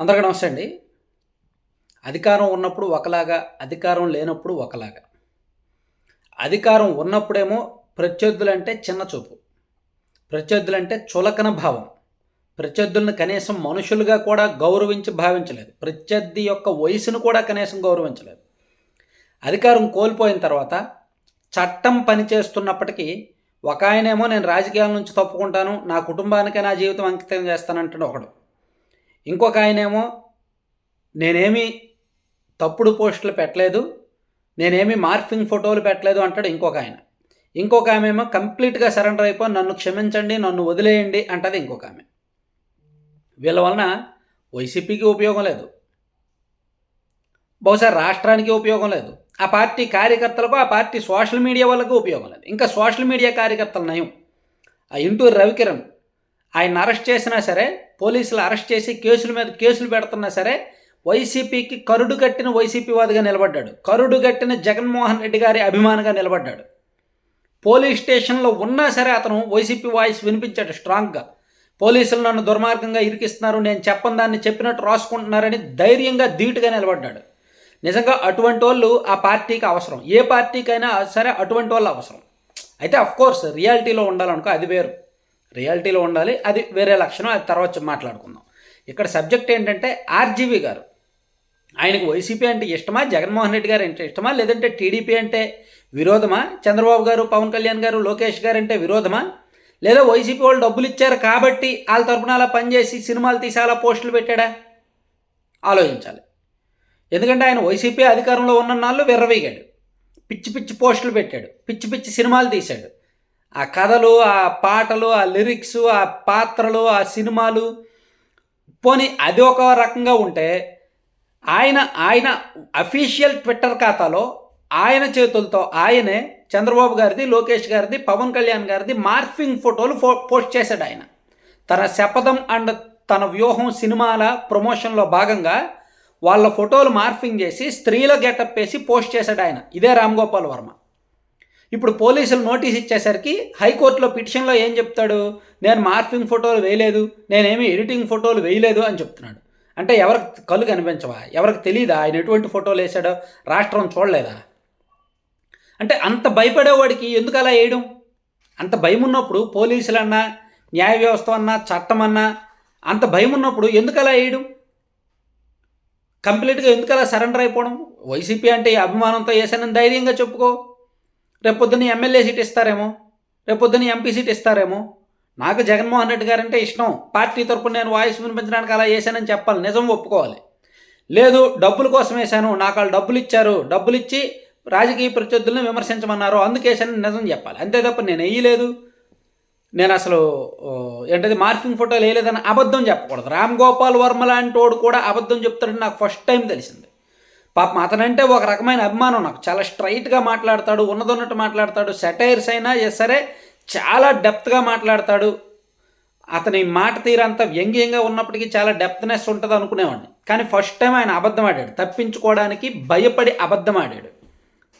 అందరికీ నమస్తే అండి. అధికారం ఉన్నప్పుడు ఒకలాగా అధికారం లేనప్పుడు ఒకలాగా. అధికారం ఉన్నప్పుడేమో ప్రత్యర్థులంటే చిన్న చూపు. ప్రత్యర్థులంటే చులకన భావం. ప్రత్యర్థులను కనీసం మనుషులుగా కూడా గౌరవించి భావించలేదు. ప్రత్యర్థి యొక్క వయసును కూడా కనీసం గౌరవించలేదు. అధికారం కోల్పోయిన తర్వాత చట్టం పనిచేస్తున్నప్పటికీ ఒక ఆయనేమో నేను రాజకీయాల నుంచి తప్పుకుంటాను నా కుటుంబానికే నా జీవితం అంకితం చేస్తానంటాడు ఒకడు. ఇంకొక ఆయనేమో నేనేమి తప్పుడు పోస్టులు పెట్టలేదు నేనేమి మార్ఫింగ్ ఫోటోలు పెట్టలేదు అంటాడు ఇంకొక ఆయన ఇంకొక ఆమె ఏమో కంప్లీట్గా సరెండర్ అయిపోయి నన్ను క్షమించండి నన్ను వదిలేయండి అంటది ఇంకొక ఆమె వీళ్ళ వలన వైసీపీకి ఉపయోగం లేదు. బహుశా రాష్ట్రానికి ఉపయోగం లేదు. ఆ పార్టీ కార్యకర్తలకు ఆ పార్టీ సోషల్ మీడియా వాళ్ళకు ఉపయోగం లేదు. ఇంకా సోషల్ మీడియా కార్యకర్తలు నయం. ఆ ఇంటూరు రవికిరణ్ ఆయన అరెస్ట్ చేసినా సరే పోలీసులు అరెస్ట్ చేసి కేసుల మీద కేసులు పెడుతున్నా సరే వైసీపీకి కరుడు కట్టిన వైసీపీ వాదిగా నిలబడ్డాడు. కరుడు కట్టిన జగన్మోహన్ రెడ్డి గారి అభిమానిగా నిలబడ్డాడు. పోలీస్ స్టేషన్లో ఉన్నా సరే అతను వైసీపీ వాయిస్ వినిపించాడు స్ట్రాంగ్గా. పోలీసులు నన్ను దుర్మార్గంగా ఇరికిస్తున్నారు నేను చెప్పని దాన్ని చెప్పినట్టు రాసుకుంటున్నారని ధైర్యంగా ధీటుగా నిలబడ్డాడు. నిజంగా అటువంటి వాళ్ళు ఆ పార్టీకి అవసరం. ఏ పార్టీకైనా సరే అటువంటి వాళ్ళు అవసరం. అయితే అఫ్కోర్స్ రియాలిటీలో ఉండాలనుకో అది వేరు. రియాలిటీలో ఉండాలి. అది వేరే లక్షణం అది తర్వాత మాట్లాడుకుందాం. ఇక్కడ సబ్జెక్ట్ ఏంటంటే ఆర్జీవి గారు. ఆయనకు వైసీపీ అంటే ఇష్టమా? జగన్మోహన్ రెడ్డి గారు అంటే ఇష్టమా? లేదంటే టీడీపీ అంటే విరోధమా? చంద్రబాబు గారు పవన్ కళ్యాణ్ గారు లోకేష్ గారు అంటే విరోధమా? లేదా వైసీపీ వాళ్ళు డబ్బులు ఇచ్చారు కాబట్టి వాళ్ళ తరపున అలా పనిచేసి సినిమాలు తీసి అలా పోస్టులు పెట్టాడా? ఆలోచించాలి. ఎందుకంటే ఆయన వైసీపీ అధికారంలో ఉన్న నాళ్ళు విర్రవీగాడు. పిచ్చి పిచ్చి పోస్టులు పెట్టాడు. పిచ్చి పిచ్చి సినిమాలు తీశాడు. ఆ కథలు ఆ పాటలు ఆ లిరిక్స్ ఆ పాత్రలు ఆ సినిమాలు. పోనీ అది ఒక రకంగా ఉంటే ఆయన ఆయన అఫీషియల్ ట్విట్టర్ ఖాతాలో ఆయన చేతులతో ఆయనే చంద్రబాబు గారిది లోకేష్ గారిది పవన్ కళ్యాణ్ గారిది మార్ఫింగ్ ఫోటోలు ఫో పోస్ట్ చేశాడు ఆయన. తన శపథం అండ్ తన వ్యూహం సినిమాల ప్రమోషన్లో భాగంగా వాళ్ళ ఫోటోలు మార్ఫింగ్ చేసి స్త్రీల గెటప్ వేసి పోస్ట్ చేశాడు ఆయన. ఇదే రామ్ గోపాల్ వర్మ. ఇప్పుడు పోలీసులు నోటీస్ ఇచ్చేసరికి హైకోర్టులో పిటిషన్లో ఏం చెప్తాడు? నేను మార్ఫింగ్ ఫోటోలు వేయలేదు నేనేమి ఎడిటింగ్ ఫోటోలు వేయలేదు అని చెప్తున్నాడు. అంటే ఎవరికి కళ్ళు కనిపించవా? ఎవరికి తెలియదా ఆయన ఎటువంటి ఫోటోలు వేశాడో? రాష్ట్రం చూడలేదా? అంటే అంత భయపడేవాడికి ఎందుకు అలా వేయడం? అంత భయం ఉన్నప్పుడు పోలీసులన్నా న్యాయ వ్యవస్థ అన్నా చట్టం అన్నా అంత భయం ఉన్నప్పుడు ఎందుకు అలా వేయడం? కంప్లీట్గా ఎందుకు అలా సరెండర్ అయిపోవడం? వైసీపీ అంటే ఈ అభిమానంతో వేసానని ధైర్యంగా చెప్పుకో. రేపొద్దున ఎమ్మెల్యే సీట్ ఇస్తారేమో? రేపొద్దున ఎంపీ సీట్ ఇస్తారేమో? నాకు జగన్మోహన్ రెడ్డి గారంటే ఇష్టం. పార్టీ తరపున నేను వాయిస్ వినిపించడానికి అలా వేసానని చెప్పాలి. నిజం ఒప్పుకోవాలి. లేదు డబ్బుల కోసం వేశాను. నాకు వాళ్ళు డబ్బులు ఇచ్చారు. డబ్బులు ఇచ్చి రాజకీయ ప్రత్యర్థులను విమర్శించమన్నారు. అందుకేసానని నిజం చెప్పాలి. అంతే తప్ప నేను వేయలేదు. నేను అసలు ఏంటది మార్ఫింగ్ ఫోటోలు వేయలేదని అబద్ధం చెప్పకూడదు. రామ్ గోపాల్ వర్మ లాంటి వాడు కూడా అబద్ధం చెప్తాడని నాకు ఫస్ట్ టైం తెలిసింది. పాపం అతనంటే ఒక రకమైన అభిమానం నాకు. చాలా స్ట్రైట్గా మాట్లాడతాడు ఉన్నదన్నట్టు మాట్లాడతాడు సెటైర్స్ అయినా సరే చాలా డెప్త్గా మాట్లాడతాడు. అతని మాట తీరంతా వ్యంగ్యంగా ఉన్నప్పటికీ చాలా డెప్త్నెస్ ఉంటుంది అనుకునేవాడిని. కానీ ఫస్ట్ టైం ఆయన అబద్ధం ఆడాడు. తప్పించుకోవడానికి భయపడి అబద్ధం ఆడాడు.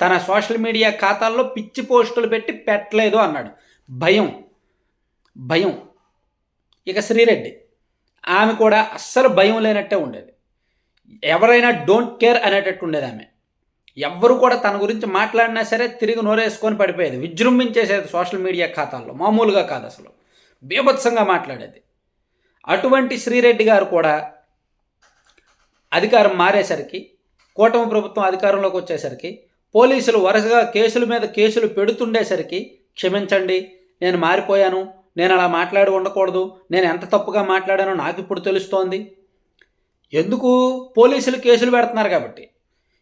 తన సోషల్ మీడియా ఖాతాల్లో పిచ్చి పోస్టులు పెట్టి పెట్టలేదు అన్నాడు. భయం. భయం. ఇక శ్రీరెడ్డి. ఆమె కూడా అస్సలు భయం లేనట్టే ఉండేది. ఎవరైనా డోంట్ కేర్ అనేటట్టు ఉండేది ఆమె. ఎవ్వరు కూడా తన గురించి మాట్లాడినా సరే తిరిగి నోరేసుకొని పడిపోయేది. విజృంభించేసేది సోషల్ మీడియా ఖాతాల్లో. మామూలుగా కాదు అసలు. బీభత్సంగా మాట్లాడేది. అటువంటి శ్రీరెడ్డి గారు కూడా అధికారం మారేసరికి కూటమి ప్రభుత్వం అధికారంలోకి వచ్చేసరికి పోలీసులు వరుసగా కేసుల మీద కేసులు పెడుతుండేసరికి క్షమించండి నేను మారిపోయాను నేను అలా మాట్లాడి ఉండకూడదు నేను ఎంత తప్పుగా మాట్లాడానో నాకు ఇప్పుడు తెలుస్తోంది. ఎందుకు పోలీసులు కేసులు పెడుతున్నారు కాబట్టి?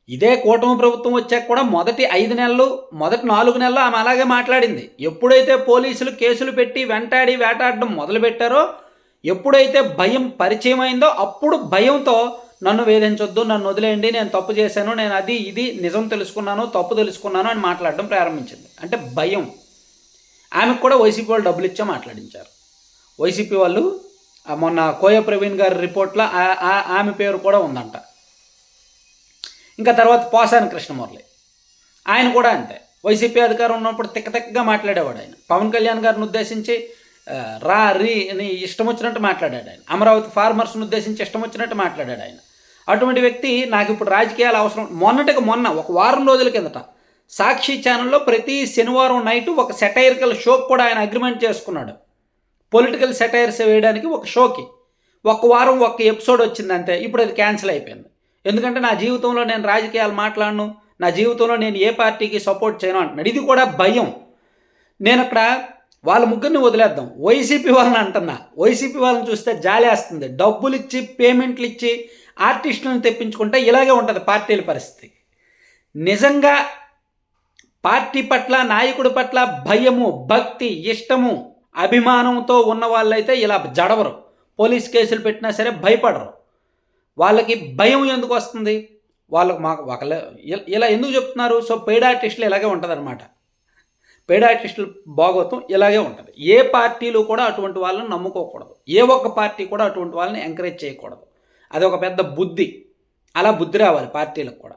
ఇదే కూటమి ప్రభుత్వం వచ్చాక కూడా మొదటి ఐదు నెలలు మొదటి నాలుగు నెలలు ఆమె అలాగే మాట్లాడింది. ఎప్పుడైతే పోలీసులు కేసులు పెట్టి వెంటాడి వేటాడడం మొదలుపెట్టారో ఎప్పుడైతే భయం పరిచయం అయిందో అప్పుడు భయంతో నన్ను వేధించొద్దు నన్ను వదిలేయండి నేను తప్పు చేశాను నేను అది ఇది నిజం తెలుసుకున్నాను తప్పు తెలుసుకున్నాను అని మాట్లాడడం ప్రారంభించింది. అంటే భయం. ఆమెకు కూడా వైసీపీ వాళ్ళు డబ్బులు ఇచ్చా మాట్లాడించారు. వైసీపీ వాళ్ళు మొన్న కోయ ప్రవీణ్ గారి రిపోర్ట్లో ఆమె పేరు కూడా ఉందంట. ఇంకా తర్వాత పోసాని కృష్ణమురళి ఆయన కూడా అంతే. వైసీపీ అధికారం ఉన్నప్పుడు తిక్కతిక్కగా మాట్లాడేవాడు ఆయన. పవన్ కళ్యాణ్ గారిని ఉద్దేశించి రా రీ అని ఇష్టం వచ్చినట్టు మాట్లాడాడు ఆయన. అమరావతి ఫార్మర్స్ను ఉద్దేశించి ఇష్టం వచ్చినట్టు మాట్లాడాడు ఆయన. అటువంటి వ్యక్తి నాకు ఇప్పుడు రాజకీయాలు అవసరం. మొన్నటికి మొన్న ఒక వారం రోజుల కిందట సాక్షి ఛానల్లో ప్రతి శనివారం నైట్ ఒక సెటైరికల్ షో కూడా ఆయన అగ్రిమెంట్ చేసుకున్నాడు. పొలిటికల్ సెటైర్స్ వేయడానికి ఒక షోకి. ఒక వారం ఒక ఎపిసోడ్ వచ్చింది అంతే ఇప్పుడు అది క్యాన్సిల్ అయిపోయింది. ఎందుకంటే నా జీవితంలో నేను రాజకీయాలు మాట్లాడను నా జీవితంలో నేను ఏ పార్టీకి సపోర్ట్ చేయను అంటున్నాడు. ఇది కూడా భయం. నేను అక్కడ వాళ్ళ ముగ్గురిని వదిలేద్దాం. వైసీపీ వాళ్ళని అంటున్నా. వైసీపీ వాళ్ళని చూస్తే జాలేస్తుంది. డబ్బులు ఇచ్చి పేమెంట్లు ఇచ్చి ఆర్టిస్టులను తెప్పించుకుంటే ఇలాగే ఉంటుంది పార్టీల పరిస్థితి. నిజంగా పార్టీ పట్ల నాయకుడి పట్ల భయము భక్తి ఇష్టము అభిమానంతో ఉన్న వాళ్ళైతే ఇలా జడవరు. పోలీస్ కేసులు పెట్టినా సరే భయపడరు. వాళ్ళకి భయం ఎందుకు వస్తుంది? వాళ్ళకు మాకు ఒకళ్ళ ఇలా ఎందుకు చెప్తున్నారు? సో పెయిడ్ ఆర్టిస్టులు ఇలాగే ఉంటుంది అనమాట పెయిడ్ ఆర్టిస్టులు భాగవతం ఇలాగే ఉంటుంది. ఏ పార్టీలు కూడా అటువంటి వాళ్ళని నమ్ముకోకూడదు. ఏ ఒక్క పార్టీ కూడా అటువంటి వాళ్ళని ఎంకరేజ్ చేయకూడదు. అది ఒక పెద్ద బుద్ధి. అలా బుద్ధి రావాలి పార్టీలకు కూడా.